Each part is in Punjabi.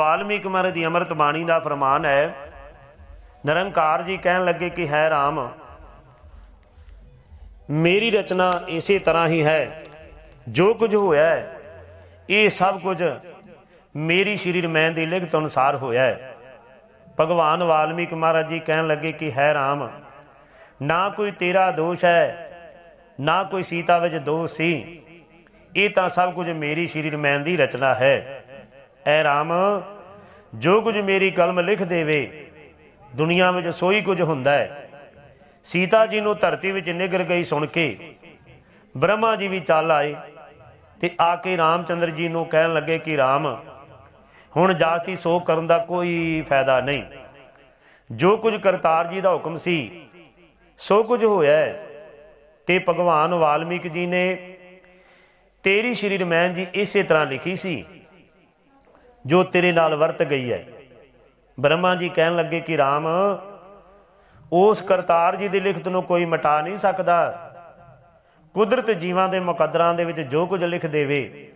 ਵਾਲਮੀਕ ਮਹਾਰਾਜ ਦੀ ਅੰਮ੍ਰਿਤ ਬਾਣੀ ਦਾ ਫਰਮਾਨ ਹੈ, ਨਿਰੰਕਾਰ ਜੀ ਕਹਿਣ ਲੱਗੇ ਕਿ ਹੈ RAM ਮੇਰੀ ਰਚਨਾ ਇਸੇ ਤਰ੍ਹਾਂ ਹੀ ਹੈ। ਜੋ ਕੁਝ ਹੋਇਆ ਹੈ, ਇਹ ਸਭ ਕੁਝ ਮੇਰੀ ਸ਼੍ਰੀ ਰਮੈਨ ਦੀ ਲਿਖਤ ਅਨੁਸਾਰ ਹੋਇਆ ਹੈ। ਭਗਵਾਨ ਵਾਲਮੀਕ ਮਹਾਰਾਜ ਜੀ ਕਹਿਣ ਲੱਗੇ ਕਿ ਹੈ RAM ਨਾ ਕੋਈ ਤੇਰਾ ਦੋਸ਼ ਹੈ, ਨਾ ਕੋਈ ਸੀਤਾ ਵਿੱਚ ਦੋਸ਼ ਸੀ। ਇਹ ਤਾਂ ਸਭ ਕੁਝ ਮੇਰੀ ਸ਼੍ਰੀ ਰਮੈਨ ਦੀ ਰਚਨਾ ਹੈ। ਐ ਰਾਮ, ਜੋ ਕੁਝ ਮੇਰੀ ਕਲਮ ਲਿਖ ਦੇਵੇ, ਦੁਨੀਆ ਵਿੱਚ ਸੋਈ ਕੁਝ ਹੁੰਦਾ ਹੈ ਸੀਤਾ ਜੀ ਨੂੰ ਧਰਤੀ ਵਿੱਚ ਨਿਗਰ ਗਈ ਸੁਣ ਕੇ, ਬ੍ਰਹਮਾ ਜੀ ਵੀ ਚੱਲ ਆਏ ਤੇ ਆ ਕੇ ਰਾਮਚੰਦਰ ਜੀ ਨੂੰ ਕਹਿਣ ਲੱਗੇ ਕਿ ਰਾਮ, ਹੁਣ ਜਾਤੀ ਸੋ ਕਰਨ ਦਾ ਕੋਈ ਫਾਇਦਾ ਨਹੀਂ। ਜੋ ਕੁਝ ਕਰਤਾਰ ਜੀ ਦਾ ਹੁਕਮ ਸੀ, ਸੋ ਕੁਝ ਹੋਇਆ ਹੈ ਤੇ ਭਗਵਾਨ ਵਾਲਮੀਕ ਜੀ ਨੇ ਤੇਰੀ ਸ਼੍ਰੀ ਰਮੈਨ ਜੀ ਇਸੇ ਤਰ੍ਹਾਂ ਲਿਖੀ ਸੀ ਜੋ ਤੇਰੇ ਨਾਲ ਵਰਤ ਗਈ ਹੈ। ਬ੍ਰਹਮਾ ਜੀ ਕਹਿਣ ਲੱਗੇ ਕਿ RAM ਉਸ ਕਰਤਾਰ ਜੀ ਦੀ ਲਿਖਤ ਨੂੰ ਕੋਈ ਮਿਟਾ ਨਹੀਂ ਸਕਦਾ। ਕੁਦਰਤ ਜੀਵਾਂ ਦੇ ਮੁਕੱਦਰਾਂ ਦੇ ਵਿੱਚ ਜੋ ਕੁਝ ਲਿਖ ਦੇਵੇ,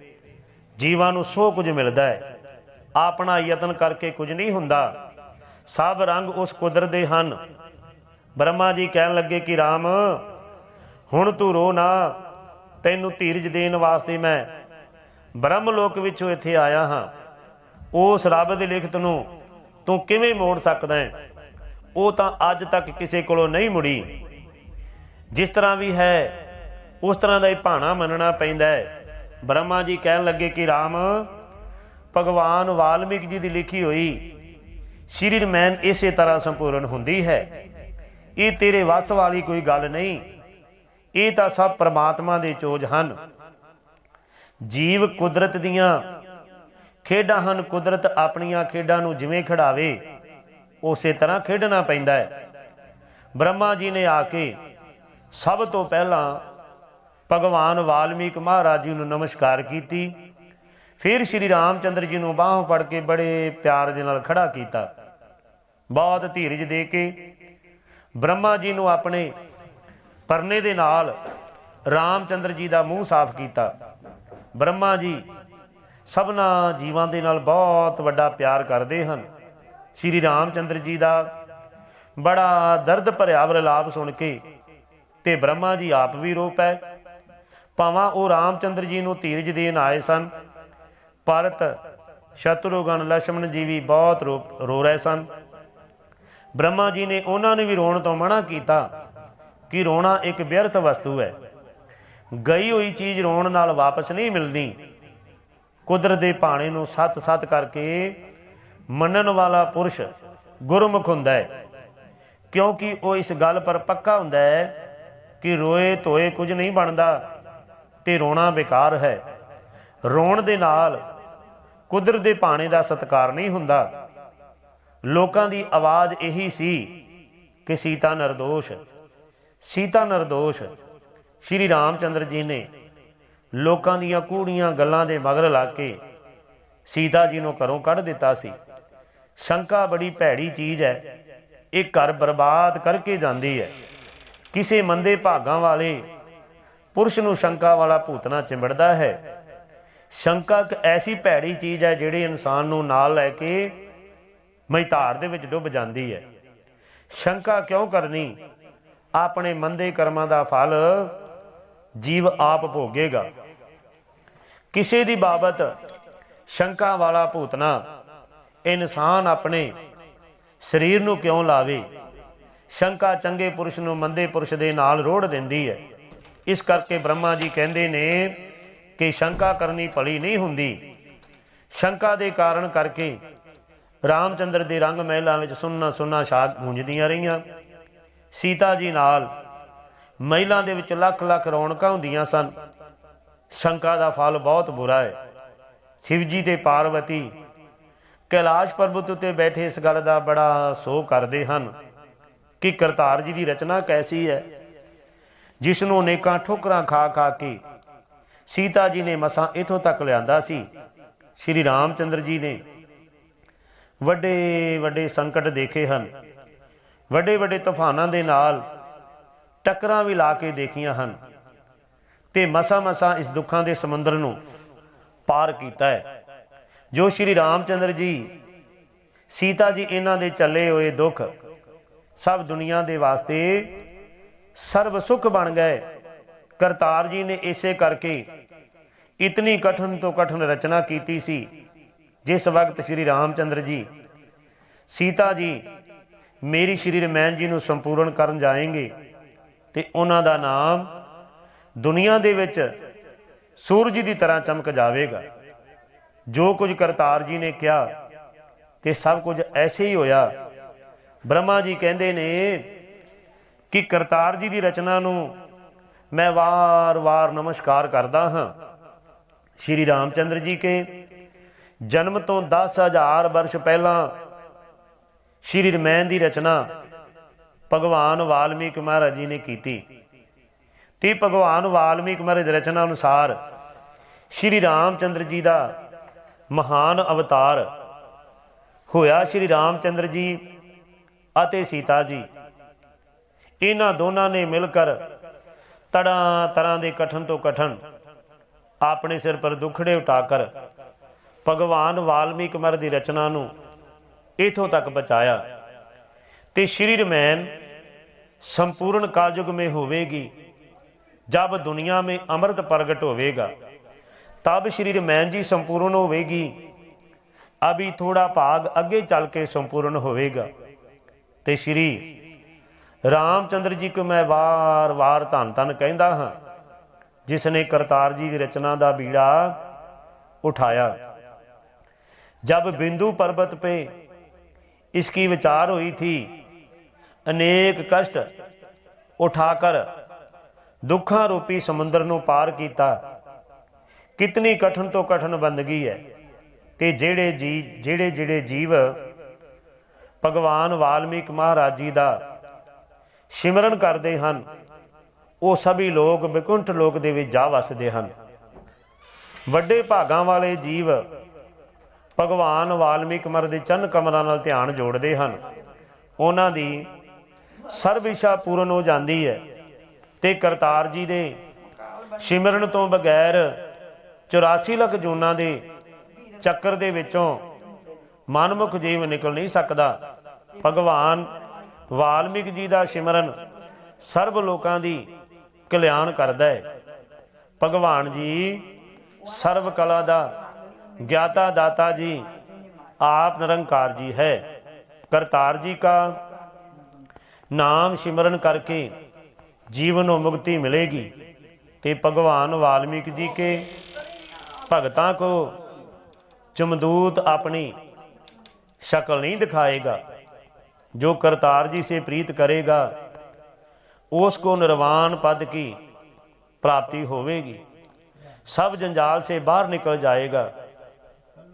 ਜੀਵਾਂ ਨੂੰ ਸੋ ਕੁਝ ਮਿਲਦਾ ਹੈ। ਆਪਣਾ ਯਤਨ ਕਰਕੇ ਕੁਝ ਨਹੀਂ ਹੁੰਦਾ। ਸਭ ਰੰਗ ਉਸ ਕੁਦਰਤ ਦੇ ਹਨ। ਬ੍ਰਹਮਾ ਜੀ ਕਹਿਣ ਲੱਗੇ ਕਿ RAM ਹੁਣ ਤੂੰ ਰੋ ਨਾ। ਤੈਨੂੰ ਧੀਰਜ ਦੇਣ ਵਾਸਤੇ ਮੈਂ ਬ੍ਰਹਮ ਲੋਕ ਵਿੱਚੋਂ ਇੱਥੇ ਆਇਆ ਹਾਂ। ਉਸ ਰੱਬ ਦੇ ਲਿਖਤ ਨੂੰ ਤੂੰ ਕਿਵੇਂ ਮੋੜ ਸਕਦਾ ਹੈ? ਉਹ ਤਾਂ ਅੱਜ ਤੱਕ ਕਿਸੇ ਕੋਲੋਂ ਨਹੀਂ ਮੁੜੀ। ਜਿਸ ਤਰ੍ਹਾਂ ਵੀ ਹੈ, ਉਸ ਤਰ੍ਹਾਂ ਦਾ ਹੀ ਭਾਣਾ ਮੰਨਣਾ ਪੈਂਦਾ ਹੈ। ਬ੍ਰਹਮਾ ਜੀ ਕਹਿਣ ਲੱਗੇ ਕਿ RAM ਭਗਵਾਨ ਵਾਲਮੀਕ ਜੀ ਦੀ ਲਿਖੀ ਹੋਈ ਸ਼੍ਰੀ ਰਮੈਨ ਇਸੇ ਤਰ੍ਹਾਂ ਸੰਪੂਰਨ ਹੁੰਦੀ ਹੈ। ਇਹ ਤੇਰੇ ਵੱਸ ਵਾਲੀ ਕੋਈ ਗੱਲ ਨਹੀਂ। ਇਹ ਤਾਂ ਸਭ ਪ੍ਰਮਾਤਮਾ ਦੇ ਚੋਜ ਹਨ। ਜੀਵ ਕੁਦਰਤ ਦੀਆਂ ਖੇਡਾਂ ਹਨ, ਕੁਦਰਤ ਆਪਣੀਆਂ ਖੇਡਾਂ ਨੂੰ ਜਿਵੇਂ ਖਿਡਾਵੇ, ਉਸੇ ਤਰ੍ਹਾਂ ਖੇਡਣਾ ਪੈਂਦਾ ਹੈ। ਬ੍ਰਹਮਾ ਜੀ ਨੇ ਆ ਕੇ ਸਭ ਤੋਂ ਪਹਿਲਾਂ ਭਗਵਾਨ ਵਾਲਮੀਕ ਮਹਾਰਾਜ ਜੀ ਨੂੰ ਨਮਸਕਾਰ ਕੀਤੀ। ਫਿਰ ਸ਼੍ਰੀ ਰਾਮਚੰਦਰ ਜੀ ਨੂੰ ਬਾਹੋਂ ਫੜ ਕੇ ਬੜੇ ਪਿਆਰ ਦੇ ਨਾਲ ਖੜਾ ਕੀਤਾ। ਬਹੁਤ ਧੀਰਜ ਦੇ ਕੇ ਬ੍ਰਹਮਾ ਜੀ ਨੂੰ ਆਪਣੇ ਪਰਨੇ ਦੇ ਨਾਲ ਰਾਮਚੰਦਰ ਜੀ ਦਾ ਮੂੰਹ ਸਾਫ਼ ਕੀਤਾ। ਬ੍ਰਹਮਾ ਜੀ ਸਭਨਾ ਜੀਵਾਂ ਦੇ ਨਾਲ ਬਹੁਤ ਵੱਡਾ ਪਿਆਰ ਕਰਦੇ ਹਨ। ਸ਼੍ਰੀ ਰਾਮਚੰਦਰ ਜੀ ਦਾ ਬੜਾ ਦਰਦ ਭਰਿਆ ਵਿਲਾਪ ਸੁਣ ਕੇ ਤੇ ਬ੍ਰਹਮਾ ਜੀ ਆਪ ਵੀ ਰੋ ਪਏ। ਭਾਵਾਂ ਉਹ ਰਾਮਚੰਦਰ ਜੀ ਨੂੰ ਧੀਰਜ ਦੇਣ ਆਏ ਸਨ। ਪਰਤ ਸ਼ਤਰੂਗਨ ਲక్ష్మణ ਜੀ ਵੀ ਬਹੁਤ ਰੋ ਰਹੇ ਸਨ। ਬ੍ਰਹਮਾ ਜੀ ਨੇ ਉਹਨਾਂ ਨੂੰ ਵੀ ਰੋਣ ਤੋਂ ਮਨਾ ਕੀਤਾ ਕਿ ਰੋਣਾ ਇੱਕ ਬਿਰਥ ਵਸਤੂ ਹੈ। ਗਈ ਹੋਈ ਚੀਜ਼ ਰੋਣ ਨਾਲ ਵਾਪਸ ਨਹੀਂ ਮਿਲਦੀ। ਕੁਦਰਤ ਦੇ ਭਾਣੇ ਨੂੰ ਸਤ-ਸਤ ਕਰਕੇ ਮੰਨਣ ਵਾਲਾ ਪੁਰਸ਼ ਗੁਰਮੁਖ ਹੁੰਦਾ ਹੈ। ਕਿਉਂਕਿ ਉਹ ਇਸ ਗੱਲ ਪਰ ਪੱਕਾ ਹੁੰਦਾ ਹੈ ਕਿ ਰੋਏ ਧੋਏ ਕੁਝ ਨਹੀਂ ਬਣਦਾ ਤੇ ਰੋਣਾ ਬੇਕਾਰ ਹੈ। ਰੋਣ ਦੇ ਨਾਲ ਕੁਦਰਤ ਦੇ ਭਾਣੇ ਦਾ ਸਤਕਾਰ ਨਹੀਂ ਹੁੰਦਾ। ਲੋਕਾਂ ਦੀ ਆਵਾਜ਼ ਇਹੀ ਸੀ ਕਿ ਸੀਤਾ ਨਿਰਦੋਸ਼ ਸੀਤਾ ਨਿਰਦੋਸ਼, ਸ਼੍ਰੀ ਰਾਮਚੰਦਰ ਜੀ ਨੇ ਲੋਕਾਂ ਦੀਆਂ ਕੂੜੀਆਂ ਗੱਲਾਂ ਦੇ ਮਗਰ ਲਾ ਕੇ ਸੀਤਾ ਜੀ ਨੂੰ ਘਰੋਂ ਕੱਢ ਦਿੱਤਾ ਸੀ। ਸ਼ੰਕਾ ਬੜੀ ਭੈੜੀ ਚੀਜ਼ ਹੈ। ਇਹ ਘਰ ਬਰਬਾਦ ਕਰਕੇ ਜਾਂਦੀ ਹੈ। ਕਿਸੇ ਮੰਦੇ ਭਾਗਾਂ ਵਾਲੇ ਪੁਰਸ਼ ਨੂੰ ਸ਼ੰਕਾ ਵਾਲਾ ਭੂਤਨਾ ਚਿੰਬੜਦਾ ਹੈ। ਸ਼ੰਕਾ ਇੱਕ ਐਸੀ ਭੈੜੀ ਚੀਜ਼ ਹੈ ਜਿਹੜੀ ਇਨਸਾਨ ਨੂੰ ਨਾਲ ਲੈ ਕੇ ਮਝਧਾਰ ਦੇ ਵਿੱਚ ਡੁੱਬ ਜਾਂਦੀ ਹੈ। ਸ਼ੰਕਾ ਕਿਉਂ ਕਰਨੀ? ਆਪਣੇ ਮੰਦੇ ਕਰਮਾਂ ਦਾ ਫਲ ਜੀਵ ਆਪ ਭੋਗੇਗਾ। ਕਿਸੇ ਦੀ ਬਾਬਤ ਸ਼ੰਕਾ ਵਾਲਾ ਭੂਤਨਾ, ਇਨਸਾਨ ਆਪਣੇ ਸਰੀਰ ਨੂੰ ਕਿਉਂ ਲਾਵੇ? ਸ਼ੰਕਾ ਚੰਗੇ ਪੁਰਸ਼ ਨੂੰ ਮੰਦੇ ਪੁਰਸ਼ ਦੇ ਨਾਲ ਰੋੜ ਦਿੰਦੀ ਹੈ। ਇਸ ਕਰਕੇ ਬ੍ਰਹਮਾ ਜੀ ਕਹਿੰਦੇ ਨੇ ਕਿ ਸ਼ੰਕਾ ਕਰਨੀ ਭਲੀ ਨਹੀਂ ਹੁੰਦੀ। ਸ਼ੰਕਾ ਦੇ ਕਾਰਨ ਕਰਕੇ ਰਾਮਚੰਦਰ ਦੇ ਰੰਗ ਮਹਿਲਾਂ ਵਿੱਚ ਸੁੰਨਾ ਸੁੰਨਾ ਸ਼ਾਦ ਗੂੰਜਦੀਆਂ ਰਹੀਆਂ। ਸੀਤਾ ਜੀ ਨਾਲ ਮਹਿਲਾਂ ਦੇ ਵਿੱਚ ਲੱਖ ਲੱਖ ਰੌਣਕਾਂ ਹੁੰਦੀਆਂ ਸਨ। ਸ਼ੰਕਾ ਦਾ ਫਲ ਬਹੁਤ ਬੁਰਾ ਹੈ। ਸ਼ਿਵ ਜੀ ਤੇ ਪਾਰਵਤੀ ਕੈਲਾਸ਼ ਪਰਬਤ ਉੱਤੇ ਬੈਠੇ ਇਸ ਗੱਲ ਦਾ ਬੜਾ ਸੋਹ ਕਰਦੇ ਹਨ ਕਿ ਕਰਤਾਰ ਜੀ ਦੀ ਰਚਨਾ ਕੈਸੀ ਹੈ। ਜਿਸ ਨੂੰ ਅਨੇਕਾਂ ਠੋਕਰਾਂ ਖਾ ਖਾ ਕੇ ਸੀਤਾ ਜੀ ਨੇ ਮਸਾਂ ਇਥੋਂ ਤੱਕ ਲਿਆਂਦਾ ਸੀ। ਸ਼੍ਰੀ ਰਾਮਚੰਦਰ ਜੀ ਨੇ ਵੱਡੇ ਵੱਡੇ ਸੰਕਟ ਦੇਖੇ ਹਨ। ਵੱਡੇ ਵੱਡੇ ਤੂਫਾਨਾਂ ਦੇ ਨਾਲ ਟੱਕਰਾਂ ਵੀ ਲਾ ਕੇ ਦੇਖੀਆਂ ਹਨ। ਤੇ ਮਸਾ ਮਸਾ ਇਸ ਦੁੱਖਾਂ ਦੇ ਸਮੁੰਦਰ ਨੂੰ ਪਾਰ ਕੀਤਾ ਹੈ। ਜੋ ਸ਼੍ਰੀ ਰਾਮਚੰਦਰ ਜੀ, ਸੀਤਾ ਜੀ ਇਹਨਾਂ ਦੇ ਚੱਲੇ ਹੋਏ ਦੁੱਖ ਸਭ ਦੁਨੀਆ ਦੇ ਵਾਸਤੇ ਸਰਬ ਸੁਖ ਬਣ ਗਏ। ਕਰਤਾਰ ਜੀ ਨੇ ਇਸੇ ਕਰਕੇ ਇਤਨੀ ਕਠਨ ਤੋਂ ਕਠਨ ਰਚਨਾ ਕੀਤੀ ਸੀ। ਜਿਸ ਵਕਤ ਸ਼੍ਰੀ ਰਾਮਚੰਦਰ ਜੀ, ਸੀਤਾ ਜੀ ਮੇਰੀ ਸ਼੍ਰੀ ਰਮੈਨ ਜੀ ਨੂੰ ਸੰਪੂਰਨ ਕਰਨ ਜਾਏਂਗੇ ਤੇ ਉਹਨਾਂ ਦਾ ਨਾਮ ਦੁਨੀਆ ਦੇ ਵਿੱਚ ਸੂਰਜ ਦੀ ਤਰ੍ਹਾਂ ਚਮਕ ਜਾਵੇਗਾ। ਜੋ ਕੁਝ ਕਰਤਾਰ ਜੀ ਨੇ ਕਿਹਾ, ਤੇ ਸਭ ਕੁਝ ਐਸੇ ਹੀ ਹੋਇਆ। ਬ੍ਰਹਮਾ ਜੀ ਕਹਿੰਦੇ ਨੇ ਕਿ ਕਰਤਾਰ ਜੀ ਦੀ ਰਚਨਾ ਨੂੰ ਮੈਂ ਵਾਰ-ਵਾਰ ਨਮਸਕਾਰ ਕਰਦਾ ਹਾਂ। ਸ਼੍ਰੀ ਰਾਮਚੰਦਰ ਜੀ ਕੇ ਜਨਮ ਤੋਂ 10000 ਵਰਸ਼ ਪਹਿਲਾਂ ਸ਼੍ਰੀ ਰਮੈਨ ਦੀ ਰਚਨਾ ਭਗਵਾਨ ਵਾਲਮੀਕ ਮਹਾਰਾਜ ਜੀ ਨੇ ਕੀਤੀ। ਤੇ ਭਗਵਾਨ ਵਾਲਮੀਕ ਮਹਾਰਾਜ ਦੀ ਰਚਨਾ ਅਨੁਸਾਰ ਸ਼੍ਰੀ ਰਾਮਚੰਦਰ ਜੀ ਦਾ ਮਹਾਨ ਅਵਤਾਰ ਹੋਇਆ ਸ਼੍ਰੀ ਰਾਮਚੰਦਰ ਜੀ ਅਤੇ ਸੀਤਾ ਜੀ। ਇਹਨਾਂ ਦੋਨਾਂ ਨੇ ਮਿਲ ਕਰ ਤੜਾਂ ਤਰ੍ਹਾਂ ਦੇ ਕਠਨ ਤੋਂ ਕਠਨ ਆਪਣੇ ਸਿਰ ਪਰ ਦੁਖੜੇ ਉਠਾ ਕਰ ਭਗਵਾਨ ਵਾਲਮੀਕ ਮਰ ਦੀ ਰਚਨਾ ਨੂੰ ਇਥੋਂ ਤੱਕ ਬਚਾਇਆ ਤੇ ਸ਼੍ਰੀ ਰਮੈਨ ਸੰਪੂਰਨ ਕਾਲਯੁਗ ਮੇ ਹੋਵੇਗੀ। जब दुनिया में अमृत प्रगट होवेगा तब श्री रमैन जी संपूर्ण होवेगी अभी थोड़ा भाग अगे चल के संपूर्ण होवेगा ਤੇ ਸ਼੍ਰੀ ਰਾਮਚੰਦਰ ਜੀ ਕੋ ਮੈਂ ਵਾਰ-ਵਾਰ ਧੰਨ ਧੰਨ ਕਹਿੰਦਾ ਹਾਂ ਜਿਸ ਨੇ ਕਰਤਾਰ ਜੀ ਦੀ ਰਚਨਾ ਦਾ ਬੀੜਾ ਉਠਾਇਆ ਜਬ ਬਿੰਦੂ ਪਰਬਤ पे इसकी विचार हुई थी अनेक कष्ट उठाकर ਦੁੱਖਾਂ ਰੂਪੀ ਸਮੁੰਦਰ ਨੂੰ ਪਾਰ ਕੀਤਾ। ਕਿਤਨੀ ਕਠਨ ਤੋਂ ਕਠਨ ਬੰਦਗੀ ਹੈ। ਤੇ ਜਿਹੜੇ ਜੀ, ਜਿਹੜੇ ਜਿਹੜੇ ਜੀਵ ਭਗਵਾਨ ਵਾਲਮੀਕ ਮਹਾਰਾਜ ਜੀ ਦਾ ਸਿਮਰਨ ਕਰਦੇ ਹਨ, ਉਹ ਸਭੀ ਲੋਕ ਬਿਕੁੰਠ ਲੋਕ ਦੇ ਵਿੱਚ ਜਾ ਵਸਦੇ ਹਨ। ਵੱਡੇ ਭਾਗਾਂ ਵਾਲੇ ਜੀਵ ਭਗਵਾਨ ਵਾਲਮੀਕ ਮਰ ਦੇ ਚੰਨ ਕਮਰਾਂ ਨਾਲ ਧਿਆਨ ਜੋੜਦੇ ਹਨ। ਉਹਨਾਂ ਦੀ ਸਰਵਿਸ਼ਾ ਪੂਰਨ ਹੋ ਜਾਂਦੀ ਹੈ। ਤੇ ਕਰਤਾਰ ਜੀ ਦੇ ਸਿਮਰਨ ਤੋਂ ਬਗੈਰ 84 ਲੱਖ ਜੂਨਾਂ ਦੇ ਚੱਕਰ ਦੇ ਵਿੱਚੋਂ ਮਨਮੁਖ ਜੀਵ ਨਿਕਲ ਨਹੀਂ ਸਕਦਾ। ਭਗਵਾਨ ਵਾਲਮੀਕ ਜੀ ਦਾ ਸਿਮਰਨ ਸਰਬ ਲੋਕਾਂ ਦੀ ਕਲਿਆਣ ਕਰਦਾ ਹੈ। ਭਗਵਾਨ ਜੀ ਸਰਬ ਕਲਾ ਦਾ ਗਿਆਤਾ ਦਾਤਾ ਜੀ ਆਪ ਨਿਰੰਕਾਰ ਜੀ ਹੈ। ਕਰਤਾਰ ਜੀ ਕਾ ਨਾਮ ਸਿਮਰਨ ਕਰਕੇ जीवन और मुक्ति मिलेगी ते भगवान वाल्मीकि जी के भगतां को चमदूत अपनी शक्ल नहीं दिखाएगा जो करतार जी से प्रीत करेगा उसको निर्वाण पद की प्राप्ति होवेगी सब जंजाल से बाहर निकल जाएगा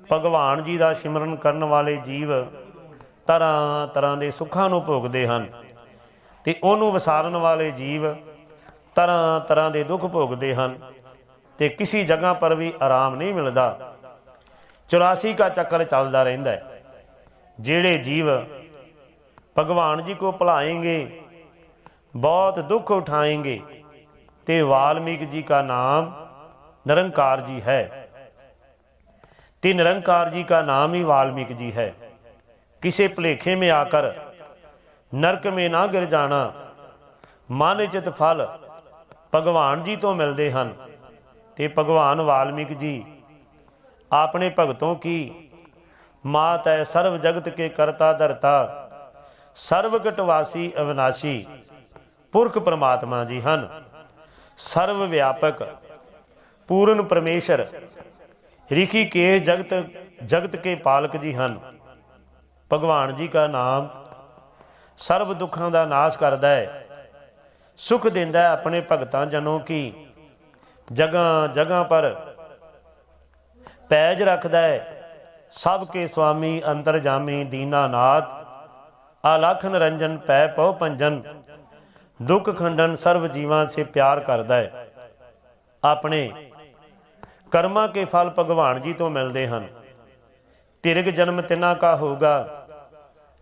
ਭਗਵਾਨ ਜੀ ਦਾ ਸਿਮਰਨ ਕਰਨ ਵਾਲੇ ਜੀਵ ਤਰ੍ਹਾਂ ਤਰ੍ਹਾਂ ਦੇ ਸੁੱਖਾਂ ਨੂੰ ਭੋਗਦੇ ਹਨ ਤੇ ਉਹਨੂੰ ਵਸਾਰਨ ਵਾਲੇ ਜੀਵ ਤਰ੍ਹਾਂ ਤਰ੍ਹਾਂ ਦੇ ਦੁੱਖ ਭੋਗਦੇ ਹਨ ਤੇ ਕਿਸੇ ਜਗ੍ਹਾ ਪਰ ਵੀ ਆਰਾਮ ਨਹੀਂ ਮਿਲਦਾ। 84 ਕਾ ਚੱਕਰ ਚੱਲਦਾ ਰਹਿੰਦਾ ਜਿਹੜੇ ਜੀਵ ਭਗਵਾਨ ਜੀ ਕੋ ਭਲਾਏਂਗੇ, ਬਹੁਤ ਦੁੱਖ ਉਠਾਏਗੇ, ਤੇ ਵਾਲਮੀਕ ਜੀ ਦਾ ਨਾਮ ਨਿਰੰਕਾਰ ਜੀ ਹੈ। ਤੇ ਨਿਰੰਕਾਰ ਜੀ ਦਾ ਨਾਮ ਹੀ ਵਾਲਮੀਕ ਜੀ ਹੈ। ਕਿਸੇ ਭਲੇਖੇ ਮੇ ਆਕਰ ਨਰਕ ਮੇ ਨਾ ਗਿਰ ਜਾਣਾ। ਮਨ ਚਿਤ ਫਲ ਭਗਵਾਨ ਜੀ ਤੋਂ ਮਿਲਦੇ ਹਨ। ਤੇ ਭਗਵਾਨ ਵਾਲਮੀਕ ਜੀ, ਆਪਣੇ ਭਗਤੋਂ ਕੀ? ਮਾਤ ਹੈ ਸਰਵ ਜਗਤ ਕੇ ਕਰਤਾ ਧਰਤਾ, ਸਰਵ ਘਟਵਾਸੀ ਅਵਨਾਸ਼ੀ, ਪੁਰਖ ਪ੍ਰਮਾਤਮਾ ਜੀ ਹਨ। ਸਰਵ ਵਿਆਪਕ, ਪੂਰਨ ਪਰਮੇਸ਼ਰ, ਰਿਖੀ ਕੇ ਜਗਤ ਜਗਤ ਕੇ ਪਾਲਕ ਜੀ ਹਨ। ਭਗਵਾਨ ਜੀ ਦਾ ਨਾਮ ਸਰਬ ਦੁੱਖਾਂ ਦਾ ਨਾਸ਼ ਕਰਦਾ ਹੈ। ਸੁਖ ਦਿੰਦਾ ਹੈ ਆਪਣੇ ਭਗਤਾਂ ਜਨੋਂ ਕੀ। ਜਗ੍ਹਾ ਜਗ੍ਹਾ ਪਰ ਪੈਜ ਰੱਖਦਾ ਹੈ। ਸਭ ਕੇ ਸੁਆਮੀ ਅੰਤਰਜਾਮੀ ਦੀਨਾਨਾਥ ਆਲਖ ਨਿਰੰਜਨ ਪੈ ਪਉ ਪੰਜਨ ਦੁੱਖ ਖੰਡਨ ਸਰਬ ਜੀਵਾਂ ਸੇ ਪਿਆਰ ਕਰਦਾ ਹੈ। ਆਪਣੇ ਕਰਮਾਂ ਕੇ ਫਲ ਭਗਵਾਨ ਜੀ ਤੋਂ ਮਿਲਦੇ ਹਨ। ਤਿਰਗ ਜਨਮ ਤਿਨਾ ਕਾ ਹੋਗਾ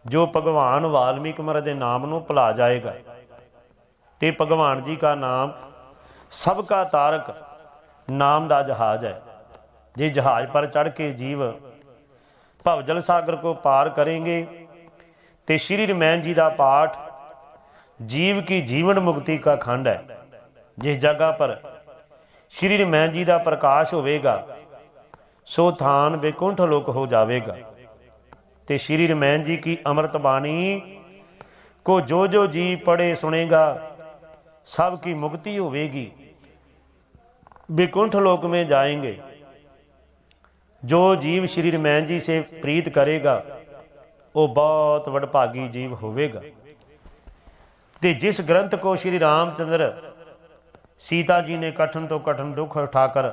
ਜੋ ਭਗਵਾਨ ਵਾਲਮੀਕ ਮਰ ਦੇ ਨਾਮ ਨੂੰ ਭੁਲਾ ਜਾਏਗਾ। ਤੇ ਭਗਵਾਨ ਜੀ ਦਾ ਨਾਮ ਸਭ ਕਾ ਤਾਰਕ ਨਾਮ ਦਾ ਜਹਾਜ਼ ਹੈ। ਜੇ ਜਹਾਜ਼ ਪਰ ਚੜ ਕੇ ਜੀਵ ਭਵਜਲ ਸਾਗਰ ਕੋ ਪਾਰ ਕरेंगे ਤੇ ਸ਼੍ਰੀ ਰਮੈਨ ਜੀ ਦਾ ਪਾਠ ਜੀਵ ਕੀ ਜੀਵਨ ਮੁਕਤੀ ਕਾ ਖੰਡ ਹੈ। ਜਿਸ ਜਗ੍ਹਾ ਪਰ ਸ਼੍ਰੀ ਰਮੈਨ ਜੀ ਦਾ ਪ੍ਰਕਾਸ਼ ਹੋਵੇਗਾ, ਸੋ ਥਾਨ ਬੇਕੁੰਠ ਲੋਕ ਹੋ ਜਾਵੇਗਾ। ਤੇ ਸ਼੍ਰੀ ਰਮੈਨ ਜੀ ਕੀ ਅੰਮ੍ਰਿਤ ਬਾਣੀ, ਕੋ ਜੋ ਜੋ ਜੀ ਪੜੇ ਸੁਣੇਗਾ, ਸਭ ਕੀ ਮੁਕਤੀ ਹੋਵੇਗੀ। ਬਿਕੁੰਠ ਲੋਕ ਮੇ ਜਾਏਂਗੇ। ਜੋ ਜੀਵ ਸ਼੍ਰੀ ਰਮੈਨ ਜੀ ਸੇ ਪ੍ਰੀਤ ਕਰੇਗਾ, ਉਹ ਬਹੁਤ ਵਡਭਾਗੀ ਜੀਵ ਹੋਵੇਗਾ। ਤੇ ਜਿਸ ਗ੍ਰੰਥ ਕੋ ਸ਼੍ਰੀ ਰਾਮਚੰਦਰ ਸੀਤਾ ਜੀ ਨੇ ਕਠਨ ਤੋਂ ਕਠਨ ਦੁੱਖ ਉਠਾ ਕਰ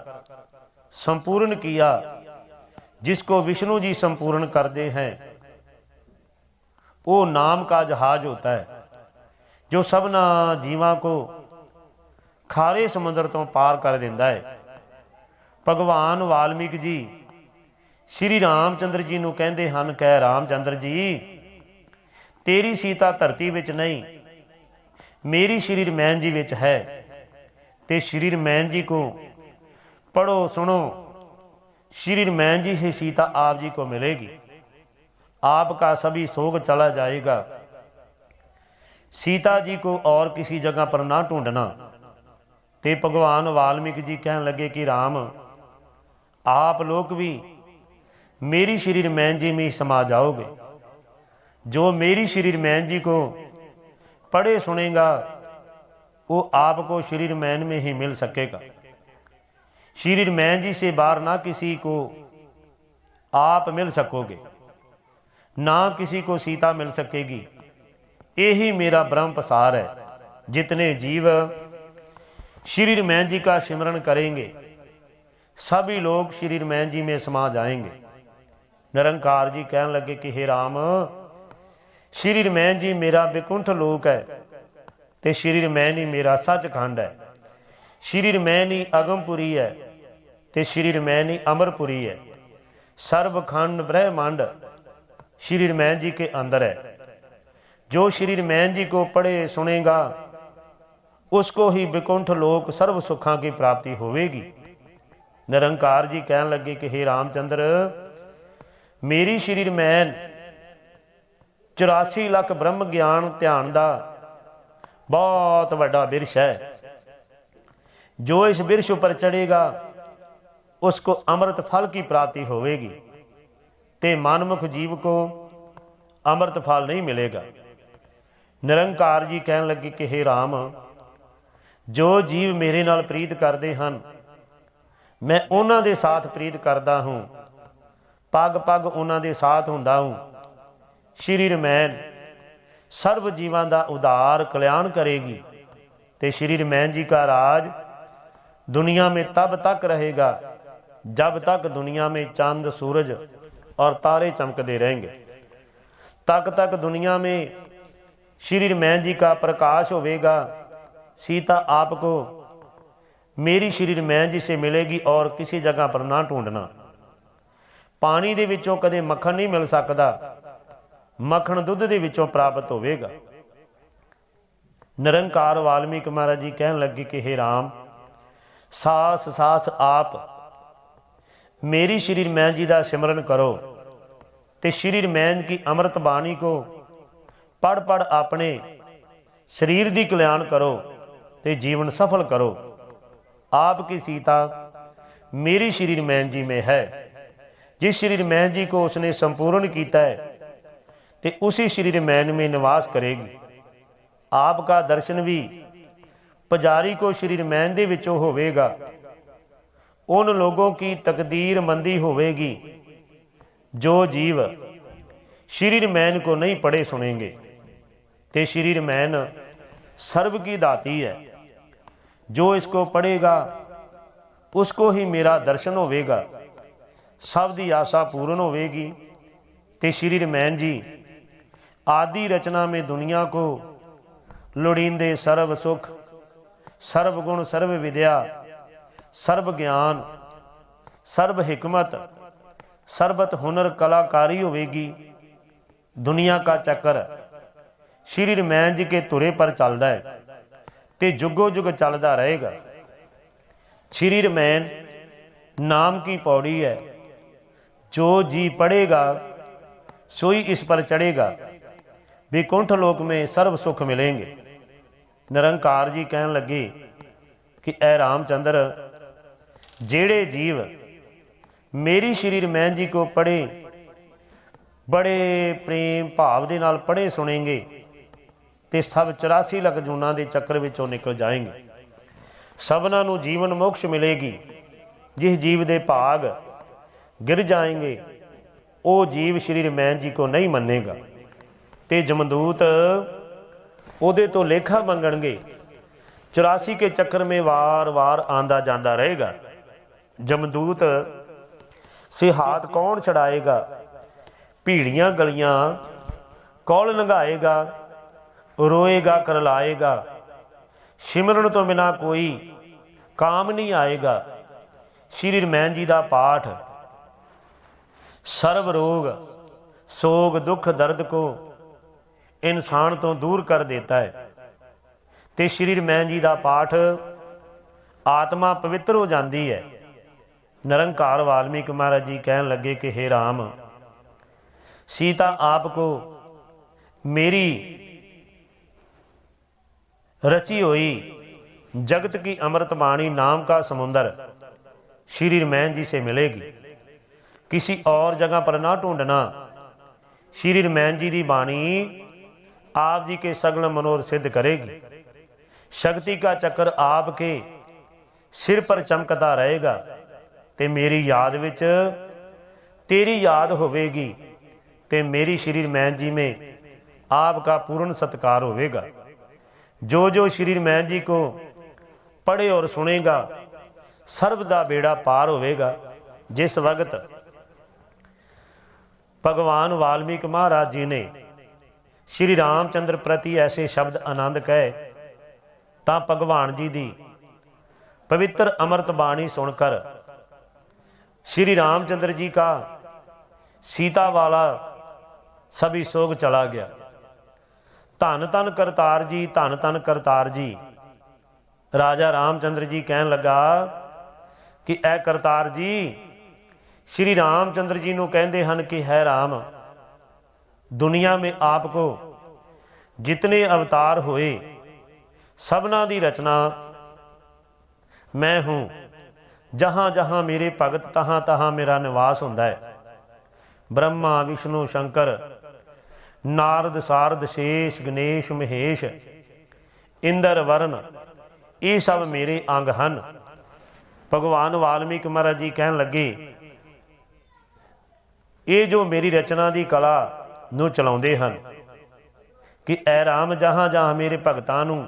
ਸੰਪੂਰਨ ਕੀਤਾ जिसको विष्णु जी संपूर्ण करते हैं वो नाम का जहाज होता है ਜੋ ਸਭਨਾ ਜੀਵਾਂ ਕੋ ਖਾਰੇ ਸਮੁੰਦਰ ਤੋਂ ਪਾਰ ਕਰ ਦਿੰਦਾ ਹੈ ਭਗਵਾਨ ਵਾਲਮੀਕ ਜੀ ਸ਼੍ਰੀ ਰਾਮਚੰਦਰ ਜੀ ਨੂੰ ਕਹਿੰਦੇ ਹਨ ਕਹਿ ਰਾਮਚੰਦਰ ਜੀ ਤੇਰੀ ਸੀਤਾ ਧਰਤੀ ਵਿੱਚ ਨਹੀਂ ਮੇਰੀ ਸ਼੍ਰੀ ਰਮੈਨ ਜੀ ਵਿੱਚ ਹੈ ਤੇ ਸ਼੍ਰੀ ਰਮੈਨ ਜੀ ਕੋ ਪੜੋ ਸੁਣੋ श्री रमैन जी से सीता आप जी को मिलेगी आपका सभी शोक चला जाएगा सीता जी को और किसी जगह पर ना ढूंढना ਤੇ ਭਗਵਾਨ ਵਾਲਮੀਕ ਜੀ ਕਹਿਣ ਲੱਗੇ ਕਿ RAM ਆਪ ਲੋਕ ਵੀ ਮੇਰੀ ਸ਼੍ਰੀ ਰਮੈਨ ਜੀ में ਸਮਾ ਜਾਓਗੇ जो मेरी श्री रमैन जी को पढ़े सुनेगा वो आपको श्री रमैन में ही मिल सकेगा श्री रमैन जी से बाहर ना किसी को आप मिल सकोगे ना किसी को सीता मिल सकेगी यही मेरा ब्रह्म प्रसार है जितने जीव श्री रमैन जी का सिमरण करेंगे सभी लोग श्री रमैन जी में समा जाएंगे निरंकार जी कहने लगे कि हे राम ਸ਼੍ਰੀ ਰਮੈਨ ਜੀ ਮੇਰਾ ਬਿਕੁੰਠ ਲੋਕ ਹੈ ਤੇ ਸ਼੍ਰੀ ਰਮੈਨ ਹੀ ਮੇਰਾ ਸੱਚਖੰਡ ਹੈ ਸ਼੍ਰੀ ਰਮੈਨ ਹੀ ਅਗਮਪੁਰੀ ਹੈ ਤੇ ਸ਼੍ਰੀ ਰਮੈਨ ਹੀ ਅਮਰਪੁਰੀ ਹੈ ਸਰਬਖੰਡ ਬ੍ਰਹਿਮੰਡ श्री रमैन जी के अंदर है जो श्री रमैन जी को पढ़े सुनेगा उसको ही विकुंठ लोक सर्व सुखा की प्राप्ति होवेगी निरंकार जी कहने लगे कि हे रामचंद्र मेरी श्री रमैन 84 ਲੱਖ ਬ੍ਰਹਮ ਗਿਆਨ ਧਿਆਨ ਦਾ ਬਹੁਤ ਵੱਡਾ ਬਿਰਸ਼ ਹੈ ਜੋ ਇਸ ਬਿਰਸ਼ ਉੱਪਰ ਚੜੇਗਾ ਉਸਕੋ ਅੰਮ੍ਰਿਤ ਫਲ ਕੀ ਪ੍ਰਾਪਤੀ ਹੋਵੇਗੀ ਤੇ ਮਨਮੁਖ ਜੀਵ ਕੋ ਅੰਮ੍ਰਿਤ ਫਲ ਨਹੀਂ ਮਿਲੇਗਾ ਨਿਰੰਕਾਰ ਜੀ ਕਹਿਣ ਲੱਗੇ ਕਿ हे RAM ਜੋ ਜੀਵ ਮੇਰੇ ਨਾਲ ਪ੍ਰੀਤ ਕਰਦੇ ਹਨ ਮੈਂ ਉਹਨਾਂ ਦੇ ਸਾਥ ਪ੍ਰੀਤ ਕਰਦਾ ਹੂੰ ਪਗ ਪਗ ਉਹਨਾਂ ਦੇ ਸਾਥ ਹੁੰਦਾ ਹੂੰ ਸ਼੍ਰੀ ਰਮੈਨ ਸਰਬ ਜੀਵਾਂ ਦਾ ਉਦਾਰ ਕਲਿਆਣ ਕਰੇਗੀ ਤੇ ਸ਼੍ਰੀ ਰਮੈਨ ਜੀ का राज दुनिया में तब तक रहेगा जब तक दुनिया में चांद सूरज और तारे चमकते रहेंगे तक तक दुनिया में श्री रमैन जी का प्रकाश होवेगा सीता आपको मेरी श्री रमैन जी से मिलेगी और किसी जगह पर ना ढूंढना ਪਾਣੀ ਦੇ ਵਿੱਚੋਂ ਕਦੇ ਮੱਖਣ ਨਹੀਂ ਮਿਲ ਸਕਦਾ ਮੱਖਣ ਦੁੱਧ ਦੇ ਵਿੱਚੋਂ ਪ੍ਰਾਪਤ ਹੋਵੇਗਾ ਨਿਰੰਕਾਰ ਵਾਲਮੀਕ ਮਹਾਰਾਜ ਜੀ ਕਹਿਣ ਲੱਗੇ ਕਿ हे RAM ਸਾਸ ਸਾਸ ਆਪ ਮੇਰੀ ਸ਼੍ਰੀ ਰਮੈਨ ਜੀ ਦਾ ਸਿਮਰਨ ਕਰੋ ਤੇ ਸ਼੍ਰੀ ਰਮੈਨ ਕੀ ਅੰਮ੍ਰਿਤ ਬਾਣੀ ਕੋ ਪੜ ਪੜ ਆਪਣੇ ਸਰੀਰ ਦੀ ਕਲਿਆਣ ਕਰੋ ਤੇ ਜੀਵਨ ਸਫਲ ਕਰੋ ਆਪ ਕੀ ਸੀਤਾ ਮੇਰੀ ਸ਼੍ਰੀ ਰਮੈਨ ਜੀ में है जिस श्री रमैन जी को उसने संपूर्ण किया है ਤੇ ਉਸੇ ਸ਼੍ਰੀ ਰਮੈਨ में ਨਿਵਾਸ ਕਰੇਗੀ ਆਪ ਦਾ ਦਰਸ਼ਨ ਵੀ ਪੁਜਾਰੀ ਕੋ ਸ਼੍ਰੀ ਰਮੈਨ ਦੇ ਵਿੱਚੋਂ ਹੋਵੇਗਾ उन लोगों की तकदीर मंदी होवेगी जो जीव श्री रमैन को नहीं पढ़े सुनेंगे तो श्री रमैन सर्व की दाती है जो इसको पढ़ेगा उसको ही मेरा दर्शन होवेगा ਸਭ ਦੀ ਆਸਾ ਪੂਰਨ ਹੋਵੇਗੀ ਤੇ ਸ਼੍ਰੀ ਰਮੈਨ ਜੀ ਆਦੀ ਰਚਨਾ ਮੇ ਦੁਨੀਆ ਕੋ ਲੋੜੀਂਦੇ ਸਰਬ ਸੁਖ ਸਰਬ ਗੁਣ ਸਰਬ ਵਿਦਿਆ ਸਰਬ ਗਿਆਨ ਸਰਬ ਹਕਮਤ, ਸਰਬਤ ਹੁਨਰ ਕਲਾਕਾਰੀ ਹੋਵੇਗੀ। ਦੁਨੀਆ ਦਾ ਚੱਕਰ, ਸ਼੍ਰੀ ਰਮੈਨ ਜੀ ਕੇ ਤੁਰੇ ਪਰ ਚੱਲਦਾ ਹੈ ਤੇ ਜੁਗੋ ਜੁਗ ਚੱਲਦਾ ਰਹੇਗਾ। ਸ਼੍ਰੀ ਰਮੈਨ, ਨਾਮ ਕੀ ਪੌੜੀ ਹੈ? ਜੋ ਜੀ ਪੜੇਗਾ ਸੋਈ ਇਸ ਪਰ ਚੜੇਗਾ ਵਿਕੁੰਠ ਲੋਕ ਮੇ ਸਰਬ ਸੁਖ ਮਿਲेंगे ਨਿਰੰਕਾਰ ਜੀ ਕਹਿਣ ਲੱਗੇ ਕਿ, ਐ ਰਾਮਚੰਦਰ ਜਿਹੜੇ ਜੀਵ ਮੇਰੀ ਸ਼੍ਰੀ ਰਮੈਨ ਜੀ ਕੋ ਪੜੇ ਬੜੇ ਪ੍ਰੇਮ ਭਾਵ ਦੇ ਨਾਲ ਪੜੇ ਸੁਣेंगे ਤੇ ਸਭ 84 ਲੱਖ ਜੂਨਾਂ ਦੇ ਚੱਕਰ ਵਿੱਚੋਂ ਨਿਕਲ ਜਾਣਗੇ ਸਭਨਾਂ ਨੂੰ ਜੀਵਨ ਮੋਕਸ਼ ਮਿਲੇਗੀ। ਜਿਸ ਜੀਵ ਦੇ ਭਾਗ ਗਿਰ ਜਾਣਗੇ ਉਹ ਜੀਵ ਸ਼੍ਰੀ ਰਮੈਨ ਜੀ ਕੋ ਨਹੀਂ ਮੰਨੇਗਾ। ਤੇ ਜਮਦੂਤ ਉਹਦੇ ਤੋਂ ਲੇਖਾ ਮੰਗਣਗੇ। 84 ਕੇ ਚੱਕਰ ਮੇ ਵਾਰ-ਵਾਰ ਆਂਦਾ ਜਾਂਦਾ ਰਹੇਗਾ। ਜਮਦੂਤ, ਸਿਹਾਤ ਕੌਣ ਛੜਾਏਗਾ ਭੀੜੀਆਂ ਗਲੀਆਂ ਕੌਣ ਲੰਘਾਏਗਾ? ਰੋਏਗਾ, ਕਰਲਾਏਗਾ। ਸਿਮਰਨ ਤੋਂ ਬਿਨਾ ਕੋਈ ਕਾਮ ਨਹੀਂ ਆਏਗਾ। ਸ਼੍ਰੀ ਰਮੈਨ ਜੀ ਦਾ ਪਾਠ ਸਰਬ ਰੋਗ, ਸੋਗ ਦੁੱਖ ਦਰਦ ਕੋ ਇਨਸਾਨ ਤੋਂ ਦੂਰ ਕਰ ਦਿੰਦਾ ਹੈ। ਤੇ ਸ਼੍ਰੀ ਰਮੈਨ ਜੀ ਦਾ ਪਾਠ, ਆਤਮਾ ਪਵਿੱਤਰ ਹੋ ਜਾਂਦੀ ਹੈ। ਨਿਰੰਕਾਰ ਵਾਲਮੀਕ ਮਹਾਰਾਜ ਜੀ ਕਹਿਣ ਲੱਗੇ ਕਿ हे ਰਾਮ ਸੀਤਾ ਆਪ ਕੋ ਮੇਰੀ रची हुई जगत की अमृत वाणी नाम का समुंदर श्री रमैन जी से मिलेगी किसी और जगह पर ना ढूंढना श्री रमैन जी की वाणी आप जी के सगल मनोरथ सिद्ध करेगी शक्ति का चक्कर आपके सिर पर चमकता रहेगा ਤੇ ਮੇਰੀ ਯਾਦ ਵਿੱਚ ਤੇਰੀ ਯਾਦ ਹੋਵੇਗੀ ਤੇ ਮੇਰੀ ਸ਼੍ਰੀ ਮੈਨ ਜੀ ਮੇ ਆਪ ਦਾ ਪੂਰਨ ਸਤਕਾਰ ਹੋਵੇਗਾ। ਜੋ ਜੋ ਸ਼੍ਰੀ ਮੈਨ ਜੀ ਕੋ ਪੜੇ ਔਰ ਸੁਣੇਗਾ, ਸਰਬ ਦਾ ਬੇੜਾ ਪਾਰ ਹੋਵੇਗਾ। ਜਿਸ ਵਕਤ ਭਗਵਾਨ ਵਾਲਮੀਕ ਮਹਾਰਾਜ ਜੀ ਨੇ ਸ਼੍ਰੀ ਰਾਮਚੰਦਰ ਪ੍ਰਤੀ ਐਸੇ ਸ਼ਬਦ ਆਨੰਦ ਕਹਿ, ਤਾਂ ਭਗਵਾਨ ਜੀ ਦੀ ਪਵਿੱਤਰ ਅੰਮ੍ਰਿਤ ਬਾਣੀ ਸੁਣ ਕਰ श्री रामचंद्र जी का सीता वाला सभी सोग चला गया ਧੰਨ ਧੰਨ ਕਰਤਾਰ ਜੀ ਧੰਨ ਧੰਨ ਕਰਤਾਰ ਜੀ ਰਾਜਾ ਰਾਮਚੰਦਰ ਜੀ ਕਹਿਣ ਲੱਗਾ ਕਿ ਐ ਕਰਤਾਰ ਜੀ ਸ਼੍ਰੀ ਰਾਮਚੰਦਰ ਜੀ ਨੂੰ ਕਹਿੰਦੇ ਹਨ ਕਿ ਹੈ ਰਾਮ ਦੁਨੀਆ में आपको ਜਿਤਨੇ ਅਵਤਾਰ ਹੋਏ ਸਭਨਾ ਦੀ ਰਚਨਾ ਮੈਂ ਹੂੰ ਜਹਾਂ ਜਹਾਂ ਮੇਰੇ ਭਗਤ, ਤਹਾਂ ਤਹਾਂ ਮੇਰਾ ਨਿਵਾਸ ਹੁੰਦਾ ਹੈ। ਬ੍ਰਹਮਾ, ਵਿਸ਼ਨੂੰ, ਸ਼ੰਕਰ, ਨਾਰਦ, ਸਾਰਦ, ਸ਼ੇਸ਼, ਗਣੇਸ਼, ਮਹੇਸ਼, ਇੰਦਰ ਵਰਨ ਇਹ ਸਭ ਮੇਰੇ ਅੰਗ ਹਨ। ਭਗਵਾਨ ਵਾਲਮੀਕ ਮਹਾਰਾਜ ਜੀ ਕਹਿਣ ਲੱਗੇ, ਇਹ ਜੋ ਮੇਰੀ ਰਚਨਾ ਦੀ ਕਲਾ ਨੂੰ ਚਲਾਉਂਦੇ ਹਨ, ਕਿ ਐ ਰਾਮ ਜਹਾਂ ਜਹਾਂ ਮੇਰੇ ਭਗਤਾਂ ਨੂੰ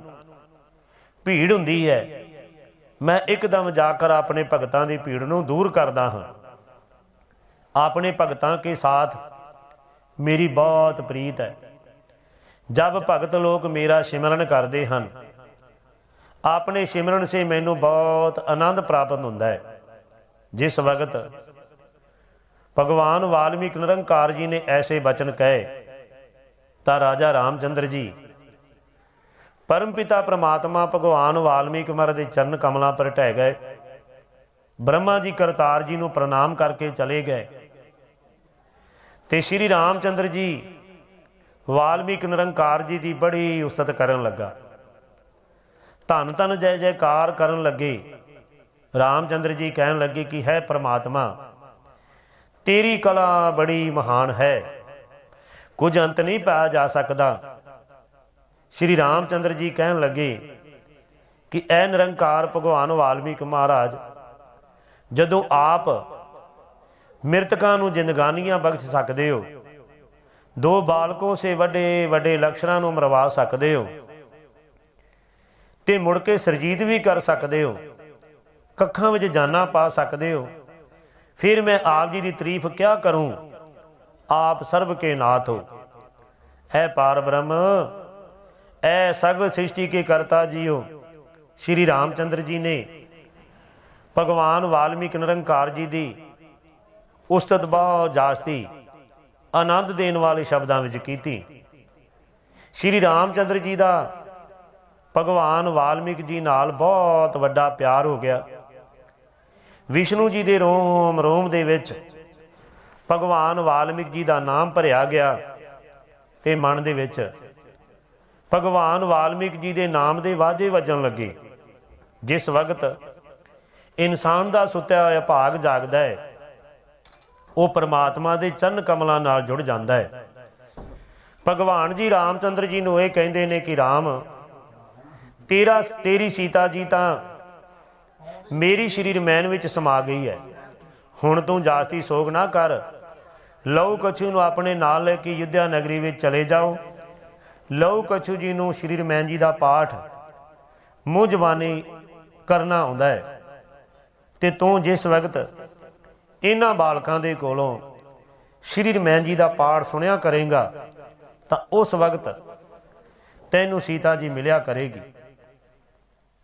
ਭੀੜ ਹੁੰਦੀ ਹੈ ਮੈਂ ਇੱਕਦਮ ਜਾ ਕਰ ਆਪਣੇ ਭਗਤਾਂ ਦੀ ਭੀੜ ਨੂੰ ਦੂਰ ਕਰਦਾ ਹਾਂ। ਆਪਣੇ ਭਗਤਾਂ ਕੇ ਸਾਥ ਮੇਰੀ ਬਹੁਤ ਪ੍ਰੀਤ ਹੈ। ਜਦ ਭਗਤ ਲੋਕ ਮੇਰਾ ਸਿਮਰਨ ਕਰਦੇ ਹਨ, ਆਪਣੇ ਸਿਮਰਨ ਸੇ ਮੈਨੂੰ ਬਹੁਤ ਆਨੰਦ ਪ੍ਰਾਪਤ ਹੁੰਦਾ ਹੈ। ਜਿਸ ਵਕਤ ਭਗਵਾਨ ਵਾਲਮੀਕ ਨਿਰੰਕਾਰ ਜੀ ਨੇ ਐਸੇ ਬਚਨ ਕਹੇ, ਤਾਂ ਰਾਜਾ ਰਾਮਚੰਦਰ ਜੀ ਪਰਮ ਪਿਤਾ ਪ੍ਰਮਾਤਮਾ ਭਗਵਾਨ ਵਾਲਮੀਕ ਮਹਾਰਾਜ ਦੇ ਚਰਨ ਕਮਲਾਂ ਪਰ ਢਹਿ ਗਏ। ਬ੍ਰਹਮਾ ਜੀ ਕਰਤਾਰ ਜੀ ਨੂੰ ਪ੍ਰਣਾਮ ਕਰਕੇ ਚਲੇ ਗਏ। ਤੇ ਸ਼੍ਰੀ ਰਾਮਚੰਦਰ ਜੀ ਵਾਲਮੀਕ ਨਿਰੰਕਾਰ ਜੀ ਦੀ ਬੜੀ ਉਸਤਤ ਕਰਨ ਲੱਗਾ। ਧੰਨ ਧੰਨ ਜੈ ਜੈਕਾਰ ਕਰਨ ਲੱਗੇ। ਰਾਮਚੰਦਰ ਜੀ ਕਹਿਣ ਲੱਗੇ ਕਿ, ਹੈ ਪ੍ਰਮਾਤਮਾ, ਤੇਰੀ ਕਲਾ ਬੜੀ ਮਹਾਨ ਹੈ। ਕੁਝ ਅੰਤ ਨਹੀਂ ਪਾਇਆ ਜਾ ਸਕਦਾ। ਸ਼੍ਰੀ ਰਾਮਚੰਦਰ ਜੀ ਕਹਿਣ ਲੱਗੇ ਕਿ ਐ ਨਿਰੰਕਾਰ ਭਗਵਾਨ ਵਾਲਮੀਕ ਮਹਾਰਾਜ, ਜਦੋਂ ਆਪ ਮਿਰਤਕਾਂ ਨੂੰ ਜ਼ਿੰਦਗਾਨੀਆਂ ਬਖਸ਼ ਸਕਦੇ ਹੋ, ਦੋ ਬਾਲਕੋਂ ਸੇ ਵੱਡੇ ਵੱਡੇ ਲਕਸ਼ਣਾਂ ਨੂੰ ਮਰਵਾ ਸਕਦੇ ਹੋ, ਤੇ ਮੁੜ ਕੇ ਸਰਜੀਤ ਵੀ ਕਰ ਸਕਦੇ ਹੋ, ਕੱਖਾਂ ਵਿੱਚ ਜਾਨਾਂ ਪਾ ਸਕਦੇ ਹੋ, ਫਿਰ ਮੈਂ ਆਪ ਜੀ ਦੀ ਤਾਰੀਫ ਕਿਆ ਕਰੂੰ? ਆਪ ਸਰਬ ਕੇ ਨਾਥ ਹੋ। ਹੈ ਪਾਰ ਬ੍ਰਹਮ ਐ ਸਗਲ ਸ੍ਰਿਸ਼ਟੀ ਕੇ ਕਰਤਾ ਜੀਓ। ਸ਼੍ਰੀ ਰਾਮਚੰਦਰ ਜੀ ਨੇ ਭਗਵਾਨ ਵਾਲਮੀਕ ਨਿਰੰਕਾਰ ਜੀ ਦੀ ਉਸਤਤ ਬਹੁਤ ਜਾਸਤੀ ਆਨੰਦ ਦੇਣ ਵਾਲੇ ਸ਼ਬਦਾਂ ਵਿੱਚ ਕੀਤੀ। ਸ਼੍ਰੀ ਰਾਮਚੰਦਰ ਜੀ ਦਾ ਭਗਵਾਨ ਵਾਲਮੀਕ ਜੀ ਨਾਲ ਬਹੁਤ ਵੱਡਾ ਪਿਆਰ ਹੋ ਗਿਆ। ਵਿਸ਼ਨੂੰ ਜੀ ਦੇ ਰੋਮ ਰੋਮ ਦੇ ਵਿੱਚ ਭਗਵਾਨ ਵਾਲਮੀਕ ਜੀ ਦਾ ਨਾਮ ਭਰਿਆ ਗਿਆ ਤੇ ਮਨ ਦੇ ਵਿੱਚ ਭਗਵਾਨ ਵਾਲਮੀਕ ਜੀ ਦੇ ਨਾਮ ਦੇ ਵਾਜੇ ਵੱਜਣ ਲੱਗੇ। ਜਿਸ ਵਕਤ ਇਨਸਾਨ ਦਾ ਸੁੱਤਿਆ ਹੋਇਆ ਭਾਗ ਜਾਗਦਾ ਹੈ, ਉਹ ਪ੍ਰਮਾਤਮਾ ਦੇ ਚੰਨ ਕਮਲਾਂ ਨਾਲ ਜੁੜ ਜਾਂਦਾ ਹੈ। ਭਗਵਾਨ ਜੀ ਰਾਮਚੰਦਰ ਜੀ ਨੂੰ ਇਹ ਕਹਿੰਦੇ ਨੇ ਕਿ RAM ਤੇਰਾ, ਤੇਰੀ ਸੀਤਾ ਜੀ ਤਾਂ ਮੇਰੀ ਸ਼ਰੀਰ ਮੈਨ ਵਿੱਚ ਸਮਾ ਗਈ ਹੈ। ਹੁਣ ਤੂੰ ਜਾਸਤੀ ਸੋਗ ਨਾ ਕਰ। ਲਹੂ ਕਛੂ ਨੂੰ ਆਪਣੇ ਨਾਲ ਲੈ ਕੇ ਯੁੱਧਿਆ ਨਗਰੀ ਵਿੱਚ ਚਲੇ ਜਾਓ। ਲਹੂ ਕਛੂ ਜੀ ਨੂੰ ਸ਼੍ਰੀ ਮੈਨ ਜੀ ਦਾ ਪਾਠ ਮੂੰਹ ਜ਼ਬਾਨੀ ਕਰਨਾ ਆਉਂਦਾ ਹੈ। ਤੇ ਤੂੰ ਜਿਸ ਵਕਤ ਇਹਨਾਂ ਬਾਲਕਾਂ ਦੇ ਕੋਲੋਂ ਸ਼੍ਰੀ ਰਮੈਨ ਜੀ ਦਾ ਪਾਠ ਸੁਣਿਆ ਕਰੇਗਾ, ਤਾਂ ਉਸ ਵਕਤ ਤੈਨੂੰ ਸੀਤਾ ਜੀ ਮਿਲਿਆ ਕਰੇਗੀ।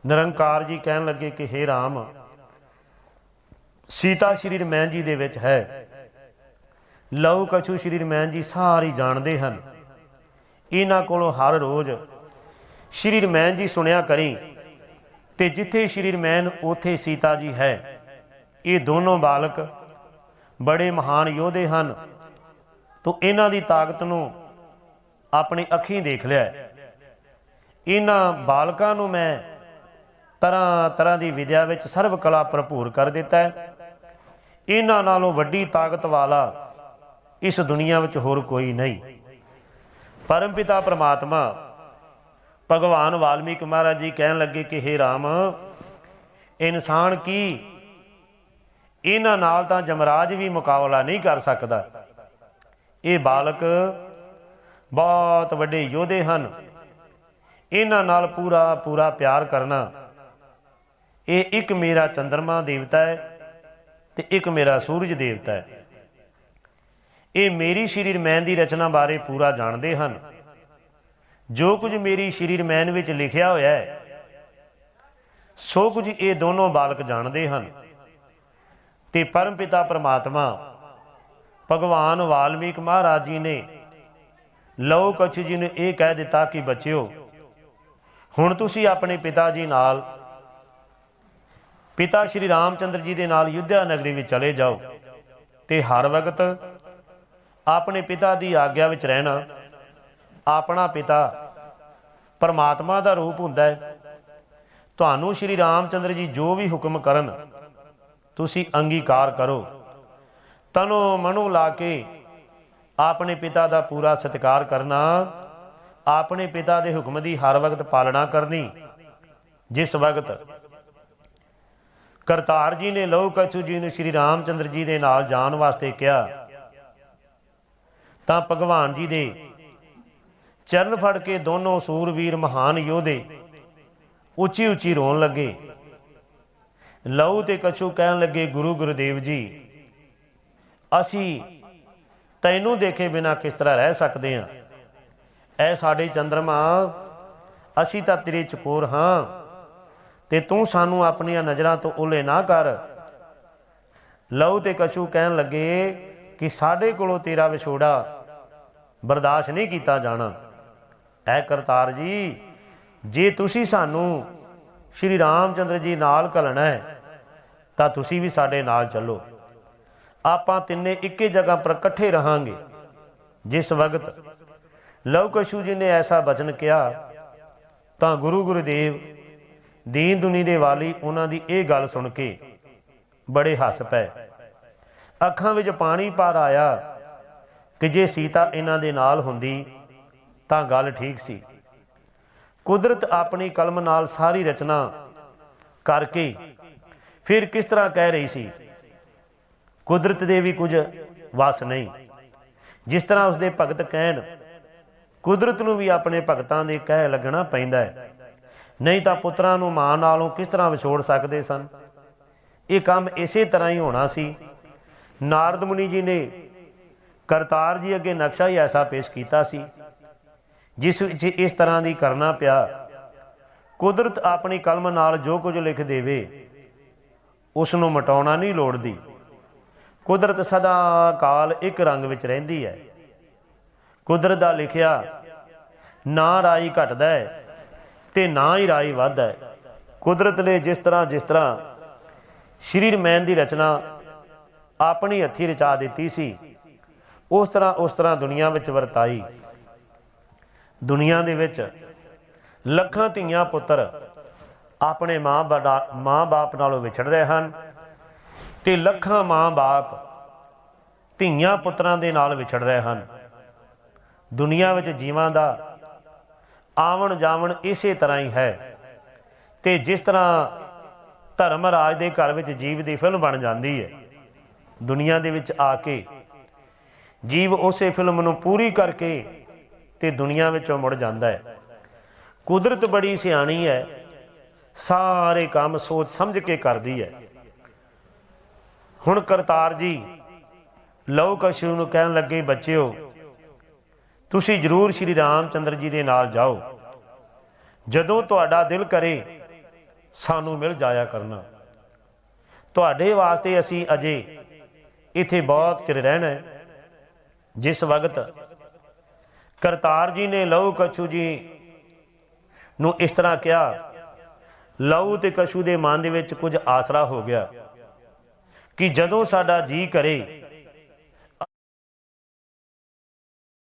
ਨਿਰੰਕਾਰ ਜੀ ਕਹਿਣ ਲੱਗੇ ਕਿ हे RAM ਸੀਤਾ ਸ਼੍ਰੀ ਰਮੈਨ ਜੀ ਦੇ ਵਿੱਚ ਹੈ। ਲਹੂ ਕਛੂ ਸ਼੍ਰੀ ਰਮੈਨ ਜੀ ਸਾਰੀ ਜਾਣਦੇ ਹਨ। ਇਹਨਾਂ ਕੋਲੋਂ ਹਰ ਰੋਜ਼ ਸ਼੍ਰੀ ਰਮੈਨ ਜੀ ਸੁਣਿਆ ਕਰੀ ਤੇ ਜਿੱਥੇ ਸ਼੍ਰੀ ਰਮੈਨ, ਉਥੇ ਸੀਤਾ ਜੀ ਹੈ। ਇਹ ਦੋਨੋਂ ਬਾਲਕ ਬੜੇ ਮਹਾਨ ਯੋਧੇ ਹਨ। ਤੋ ਇਹਨਾਂ ਦੀ ਤਾਕਤ ਨੂੰ ਆਪਣੀ ਅੱਖੀਂ ਦੇਖ ਲਿਆ ਇਹਨਾਂ ਬਾਲਕਾਂ ਨੂੰ ਮੈਂ ਤਰ੍ਹਾਂ ਤਰ੍ਹਾਂ ਦੀ ਵਿਦਿਆ ਵਿੱਚ ਸਰਵ ਕਲਾ ਭਰਪੂਰ ਕਰ ਦਿੱਤਾ ਹੈ। ਇਹਨਾਂ ਨਾਲੋਂ ਵੱਡੀ ਤਾਕਤ ਵਾਲਾ ਇਸ ਦੁਨੀਆ ਵਿੱਚ ਹੋਰ ਕੋਈ ਨਹੀਂ। ਪਰਮਪਿਤਾ ਪ੍ਰਮਾਤਮਾ, ਭਗਵਾਨ ਵਾਲਮੀਕ ਮਹਾਰਾਜ ਜੀ ਕਹਿਣ ਲੱਗੇ ਕਿ हे RAM ਇਨਸਾਨ ਕੀ? ਇਹਨਾਂ ਨਾਲ ਤਾਂ ਜਮਰਾਜ ਵੀ ਮੁਕਾਬਲਾ ਨਹੀਂ ਕਰ ਸਕਦਾ। ਇਹ ਬਾਲਕ ਬਹੁਤ ਵੱਡੇ ਯੋਧੇ ਹਨ। ਇਹਨਾਂ ਨਾਲ ਪੂਰਾ ਪੂਰਾ ਪਿਆਰ ਕਰਨਾ। ਇਹ ਇੱਕ ਮੇਰਾ ਚੰਦਰਮਾ ਦੇਵਤਾ ਹੈ ਤੇ ਇੱਕ ਮੇਰਾ ਸੂਰਜ ਦੇਵਤਾ ਹੈ। ਇਹ ਮੇਰੀ ਸ਼ਰੀਰ ਮੈਨ ਦੀ ਰਚਨਾ ਬਾਰੇ ਪੂਰਾ ਜਾਣਦੇ ਹਨ। ਜੋ ਕੁਝ ਮੇਰੀ ਸ਼ਰੀਰ ਮੈਨ ਵਿੱਚ ਲਿਖਿਆ ਹੋਇਆ ਹੈ, ਸੋ ਕੁਝ ਇਹ ਦੋਨੋਂ ਬਾਲਕ ਜਾਣਦੇ ਹਨ। ਤੇ ਪਰਮਪਿਤਾ ਪ੍ਰਮਾਤਮਾ, ਭਗਵਾਨ ਵਾਲਮੀਕ ਮਹਾਰਾਜ ਜੀ ਨੇ ਲਓ ਕਛ ਜੀ ਨੂੰ ਇਹ ਕਹਿ ਦਿੱਤਾ ਕਿ ਬੱਚਿਓ, ਹੁਣ ਤੁਸੀਂ ਆਪਣੇ ਪਿਤਾ ਜੀ ਨਾਲ, ਪਿਤਾ ਸ਼੍ਰੀ ਰਾਮਚੰਦਰ ਜੀ ਦੇ ਨਾਲ ਯੁੱਧਿਆ ਨਗਰੀ ਵਿੱਚ ਚਲੇ ਜਾਓ। ਤੇ ਹਰ ਵਕਤ ਆਪਣੇ ਪਿਤਾ ਦੀ ਆਗਿਆ ਵਿੱਚ ਰਹਿਣਾ, ਆਪਣਾ ਪਿਤਾ ਪਰਮਾਤਮਾ ਦਾ ਰੂਪ ਹੁੰਦਾ ਹੈ। ਤੁਹਾਨੂੰ ਸ਼੍ਰੀ ਰਾਮਚੰਦਰ ਜੀ ਜੋ ਵੀ ਹੁਕਮ ਕਰਨ, ਤੁਸੀਂ ਅੰਗੀਕਾਰ ਕਰੋ। ਤਨੋ ਮਨੋ ਲਾ ਕੇ ਆਪਣੇ ਪਿਤਾ ਦਾ ਪੂਰਾ ਸਤਿਕਾਰ ਕਰਨਾ, ਆਪਣੇ ਪਿਤਾ ਦੇ ਹੁਕਮ ਦੀ ਹਰ ਵਕਤ ਪਾਲਣਾ ਕਰਨੀ। ਜਿਸ ਵਕਤ ਕਰਤਾਰ ਜੀ ਨੇ ਲਹੂ ਕਛੂ ਜੀ ਨੂੰ ਸ਼੍ਰੀ ਰਾਮਚੰਦਰ ਜੀ ਦੇ ਨਾਲ ਜਾਣ ਵਾਸਤੇ ਕਿਹਾ ਤਾਂ ਭਗਵਾਨ ਜੀ ਦੇ ਚਰਨ ਫੜ ਕੇ ਦੋਨੋਂ ਸੂਰਵੀਰ ਮਹਾਨ ਯੋਧੇ ਉੱਚੀ ਉੱਚੀ ਰੋਣ ਲੱਗੇ। ਲਹੂ ਤੇ ਕਛੂ ਕਹਿਣ ਲੱਗੇ, ਗੁਰੂ ਗੁਰਦੇਵ ਜੀ, ਅਸੀਂ ਤੈਨੂੰ ਦੇਖੇ ਬਿਨਾ ਕਿਸ ਤਰ੍ਹਾਂ ਰਹਿ ਸਕਦੇ ਹਾਂ? ਐ ਸਾਡੇ ਚੰਦਰਮਾ, ਅਸੀਂ ਤਾਂ ਤੇਰੇ ਚਕੋਰ ਹਾਂ ਤੇ ਤੂੰ ਸਾਨੂੰ ਆਪਣੀਆਂ ਨਜ਼ਰਾਂ ਤੋਂ ਉਲੇ ਨਾ ਕਰ। ਲਹੂ ਤੇ ਕਛੂ ਕਹਿਣ ਲੱਗੇ ਕਿ ਸਾਡੇ ਕੋਲੋਂ ਤੇਰਾ ਵਿਛੋੜਾ ਬਰਦਾਸ਼ਤ ਨਹੀਂ ਕੀਤਾ ਜਾਣਾ। ਐ ਕਰਤਾਰ ਜੀ, ਜੇ ਤੁਸੀਂ ਸਾਨੂੰ ਸ਼੍ਰੀ ਰਾਮਚੰਦਰ ਜੀ ਨਾਲ ਘਲਣਾ ਹੈ, ਤਾਂ ਤੁਸੀਂ ਵੀ ਸਾਡੇ ਨਾਲ ਚੱਲੋ। ਆਪਾਂ ਤਿੰਨੇ ਇੱਕੇ ਜਗ੍ਹਾ ਪਰ ਇਕੱਠੇ ਰਹਾਂਗੇ। ਜਿਸ ਵਕਤ ਲਵਕਸ਼ੂ ਜੀ ਨੇ ਐਸਾ ਬਚਨ ਕਿਹਾ, ਤਾਂ ਗੁਰੂ ਗੁਰਦੇਵ ਦੀਨ ਦੁਨੀ ਦੇ ਵਾਲੀ ਉਹਨਾਂ ਦੀ ਇਹ ਗੱਲ ਸੁਣ ਕੇ ਬੜੇ ਹੱਸ ਪਏ। ਅੱਖਾਂ ਵਿੱਚ ਪਾਣੀ ਪਾਰ ਆਇਆ। ਕਿ ਜੇ ਸੀਤਾ ਇਹਨਾਂ ਦੇ ਨਾਲ ਹੁੰਦੀ, ਤਾਂ ਗੱਲ ਠੀਕ ਸੀ। ਕੁਦਰਤ ਆਪਣੀ ਕਲਮ ਨਾਲ ਸਾਰੀ ਰਚਨਾ ਕਰਕੇ ਫਿਰ ਕਿਸ ਤਰ੍ਹਾਂ ਕਹਿ ਰਹੀ ਸੀ? ਕੁਦਰਤ ਦੇ ਵੀ ਕੁਝ ਵਸ ਨਹੀਂ। ਜਿਸ ਤਰ੍ਹਾਂ ਉਸਦੇ ਭਗਤ ਕਹਿਣ, ਕੁਦਰਤ ਨੂੰ ਵੀ ਆਪਣੇ ਭਗਤਾਂ ਦੇ ਕਹਿ ਲੱਗਣਾ ਪੈਂਦਾ ਹੈ। ਨਹੀਂ ਤਾਂ ਪੁੱਤਰਾਂ ਨੂੰ ਮਾਂ ਨਾਲੋਂ ਕਿਸ ਤਰ੍ਹਾਂ ਵਿਛੋੜ ਸਕਦੇ ਸਨ? ਇਹ ਕੰਮ ਇਸੇ ਤਰ੍ਹਾਂ ਹੀ ਹੋਣਾ ਸੀ। ਨਾਰਦ ਮੁਨੀ ਜੀ ਨੇ ਕਰਤਾਰ ਜੀ ਅੱਗੇ ਨਕਸ਼ਾ ਹੀ ਐਸਾ ਪੇਸ਼ ਕੀਤਾ ਸੀ, ਜਿਸ ਵਿੱਚ ਇਸ ਤਰ੍ਹਾਂ ਦੀ ਕਰਨਾ ਪਿਆ। ਕੁਦਰਤ ਆਪਣੀ ਕਲਮ ਨਾਲ ਜੋ ਕੁਝ ਲਿਖ ਦੇਵੇ ਉਸ ਨੂੰ ਮਟਾਉਣਾ ਨਹੀਂ ਲੋੜਦੀ। ਕੁਦਰਤ ਸਦਾ ਕਾਲ ਇੱਕ ਰੰਗ ਵਿੱਚ ਰਹਿੰਦੀ ਹੈ। ਕੁਦਰਤ ਦਾ ਲਿਖਿਆ, ਨਾ ਰਾਈ ਘਟਦਾ ਹੈ ਤੇ ਨਾ ਹੀ ਰਾਈ ਵੱਧਦਾ ਹੈ। ਕੁਦਰਤ ਨੇ ਜਿਸ ਤਰ੍ਹਾਂ ਜਿਸ ਤਰ੍ਹਾਂ ਸ਼੍ਰੀ ਰਮੈਨ ਦੀ ਰਚਨਾ ਆਪਣੀ ਹੱਥੀ ਰਚਾ ਦਿੱਤੀ ਸੀ ਉਸ ਤਰ੍ਹਾਂ ਉਸ ਤਰ੍ਹਾਂ ਦੁਨੀਆ ਵਿੱਚ ਵਰਤਾਈ। ਦੁਨੀਆ ਦੇ ਵਿੱਚ ਲੱਖਾਂ ਧੀਆਂ ਪੁੱਤਰ ਆਪਣੇ ਮਾਂ ਬੜਾ- ਮਾਂ ਬਾਪ ਨਾਲੋਂ ਵਿਛੜ ਰਹੇ ਹਨ ਤੇ ਲੱਖਾਂ ਮਾਂ ਬਾਪ ਧੀਆਂ ਪੁੱਤਰਾਂ ਦੇ ਨਾਲ ਵਿਛੜ ਰਹੇ ਹਨ। ਦੁਨੀਆ ਵਿੱਚ ਜੀਵਾਂ ਦਾ ਆਵਣ ਜਾਵਣ ਇਸੇ ਤਰ੍ਹਾਂ ਹੀ ਹੈ ਤੇ ਜਿਸ ਤਰ੍ਹਾਂ ਧਰਮ ਰਾਜ ਦੇ ਘਰ ਵਿੱਚ ਜੀਵ ਦੀ ਫਿਲਮ ਬਣ ਜਾਂਦੀ ਹੈ, ਦੁਨੀਆ ਦੇ ਵਿੱਚ ਆ ਕੇ ਜੀਵ ਉਸੇ ਫਿਲਮ ਨੂੰ ਪੂਰੀ ਕਰਕੇ ਤੇ ਦੁਨੀਆ ਵਿੱਚੋਂ ਮੁੜ ਜਾਂਦਾ ਹੈ। ਕੁਦਰਤ ਬੜੀ ਸਿਆਣੀ ਹੈ। ਸਾਰੇ ਕੰਮ ਸੋਚ ਸਮਝ ਕੇ ਕਰਦੀ ਹੈ। ਹੁਣ ਕਰਤਾਰ ਜੀ, ਲਓ ਕਸ਼ੂ ਨੂੰ ਕਹਿਣ ਲੱਗੇ, ਬੱਚਿਓ, ਤੁਸੀਂ ਜਰੂਰ ਸ਼੍ਰੀ ਰਾਮ ਚੰਦਰ ਜੀ ਦੇ ਨਾਲ ਜਾਓ। ਜਦੋਂ ਤੁਹਾਡਾ ਦਿਲ ਕਰੇ, ਸਾਨੂੰ ਮਿਲ ਜਾਇਆ ਕਰਨਾ। ਤੁਹਾਡੇ ਵਾਸਤੇ ਅਸੀਂ ਅਜੇ ਇੱਥੇ ਬਹੁਤ ਚਿਰ ਰਹਿਣਾ ਹੈ। ਜਿਸ ਵਕਤ ਕਰਤਾਰ ਜੀ ਨੇ ਲਹੂ ਕਛੂ ਜੀ ਨੂੰ ਇਸ ਤਰ੍ਹਾਂ ਕਿਹਾ, ਲਹੂ ਤੇ ਕਛੂ ਦੇ ਮਨ ਦੇ ਵਿੱਚ ਕੁਝ ਆਸਰਾ ਹੋ ਗਿਆ ਕਿ ਜਦੋਂ ਸਾਡਾ ਜੀ ਕਰੇ